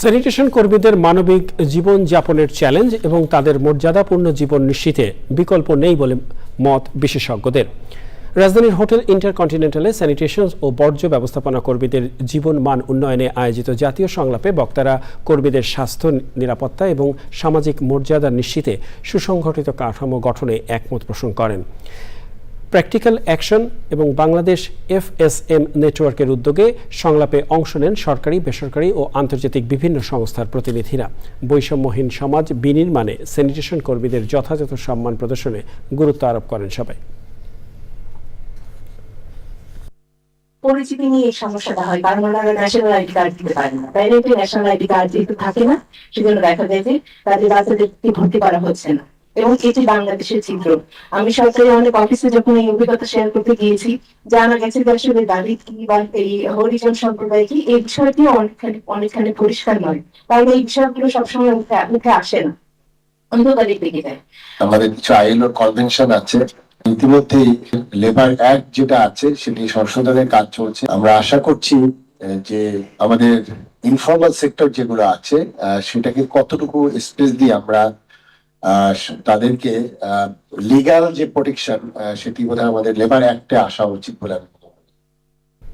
Sanitation কর্মীদের মানবিক জীবন যাপনের চ্যালেঞ্জ এবং তাদের মর্যাদাপূর্ণ জীবন নিশ্চিতে বিকল্প নেই বলে মত বিশেষজ্ঞদের। রাজধানীর হোটেল ইন্টারকন্টিনেন্টালে স্যানিটেশন ও বর্জ্য ব্যবস্থাপনা কর্মীদের জীবন মান উন্নয়নে আয়োজিত জাতীয় সংলাপে বক্তারা কর্মীদের স্বাস্থ্য, নিরাপত্তা এবং সামাজিক মর্যাদা নিশ্চিতে সুসংগঠিত কাঠামো গঠনে একমত পোষণ করেন। প্র্যাকটিক্যাল অ্যাকশন এবং বাংলাদেশ এফএসএম নেটওয়ার্কের উদ্যোগে সংলাপে অংশ নেন সরকারি, বেসরকারি ও আন্তর্জাতিক বিভিন্ন সংস্থার প্রতিনিধিরা। বৈষম্যহীন সমাজ বিনির্মাণে স্যানিটেশন কর্মীদের যথাযথ সম্মান প্রদর্শনে গুরুত্ব আরোপ করেন সবাই। পরিচিতি নিয়ে এই সমস্যাটা হয়। কারণ ওনারা ন্যাশনাল আইডি কার্ড দিতে পারে না। প্রাইভেটে ন্যাশনাল আইডি কার্ড যেহেতু থাকে না, সেজন্য দেখা যায় যে তাদের বাচ্চাদেরকে ভর্তি করা হচ্ছে না। এবং এটি বাংলাদেশের চিত্র আমি সরকারি অনেক অফিসে যখন এই অভিজ্ঞতা শেয়ার করতে গিয়েছি, জানা গেছে আসলে দালিত কি বা এই হরিজন সম্প্রদায় কি, এই বিষয়টি অনেকখানি অনেকখানি পরিষ্কার নয়। কারণ এই বিষয়গুলো সবসময় উঠে উঠে আসে না। অন্ধকারে যায়। আমাদের কিছু আইএলও কনভেনশন আছে। ইতিমধ্যেই লেবার অ্যাক্ট যেটা আছে, সেটি সংশোধনের কাজ চলছে। আমরা আশা করছি যে আমাদের ইনফর্মাল সেক্টর যেগুলো আছে সেটাকে কতটুকু স্পেস দিয়ে আমরা তাদেরকে লিগাল যে প্রোটেকশন সেটি বোধহয় আমাদের লেবার অ্যাক্টে আসা উচিত বলে আমি